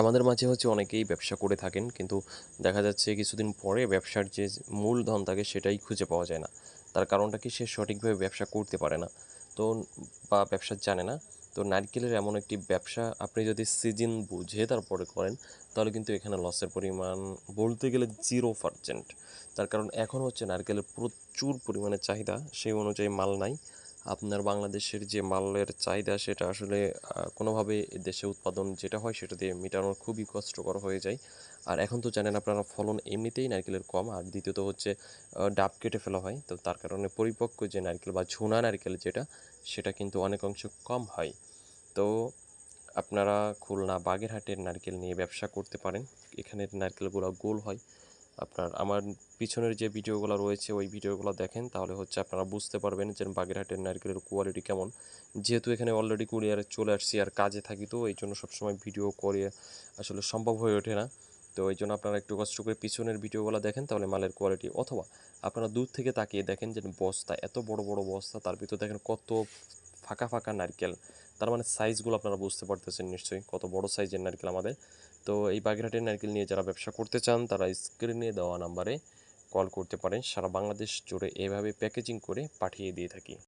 আমাদের মাঝে হচ্ছে অনেকেই ব্যবসা করে থাকেন, কিন্তু দেখা যাচ্ছে কিছুদিন পরে ব্যবসার যে মূলধন থাকে সেটাই খুঁজে পাওয়া যায় না। তার কারণটা কি সে সঠিকভাবে ব্যবসা করতে পারে না? তো বা ব্যবসা জানে না। তো নারকেলের এমন একটি ব্যবসা আপনি যদি সিজন বুঝে তারপরে করেন, তাহলে কিন্তু এখানে লসের পরিমাণ বলতে গেলে জিরো পার্সেন্ট তার কারণ এখন হচ্ছে নারকেলের প্রচুর পরিমাণে চাহিদা, সেই অনুযায়ী মাল নাই। আপনার বাংলাদেশের যে মালের চাহিদা, সেটা আসলে কোনোভাবে দেশে উৎপাদন যেটা হয়, সেটা দিয়ে মেটানো খুবই কষ্টকর হয়ে যায়। আর এখন তো জানেন আপনারা, ফলন এমনিতেই নারকেলের কম। আর দ্বিতীয়ত হচ্ছে ডাব কেটে ফেলা হয়। তো তার কারণে পরিপক্ক যে নারকেল বা ঝুনা নারকেল যেটা, সেটা কিন্তু অনেক অংশ কম হয়। তো আপনারা খুলনা বাগেরহাটের নারকেল নিয়ে ব্যবসা করতে পারেন। এখানের নারকেলগুলো গোল হয়। আপনার আমার পিছনের যে ভিডিওগুলো রয়েছে, ওই ভিডিওগুলো দেখেন, তাহলে হচ্ছে আপনারা বুঝতে পারবেন যে বাগেরহাটের নারকেলের কোয়ালিটি কেমন। যেহেতু এখানে অলরেডি কুরিয়ারে চলে আসছি আর কাজে থাকি, তো এই জন্য সবসময় ভিডিও করে আসলে সম্ভব হয়ে ওঠে না। তো এই জন্য আপনারা একটু কষ্ট করে পিছনের ভিডিওগুলো দেখেন, তাহলে মালের কোয়ালিটি অথবা আপনারা দূর থেকে তাকিয়ে দেখেন যে বস্তা, এত বড় বড় বস্তা, তার ভিতর দেখেন কত ফাঁকা ফাঁকা নারকেল। তার মানে সাইজগুলো আপনারা বুঝতে পারতেছেন নিশ্চয়ই, কত বড় সাইজের নারকেল আমাদের। তো এই বাগেরহাটের নারকেল নিয়ে যারা ব্যবসা করতে চান, তারা স্ক্রিনে দেওয়া নাম্বারে কল করতে পারেন। সারা বাংলাদেশ জুড়ে এভাবে প্যাকেজিং করে পাঠিয়ে দিয়ে থাকি।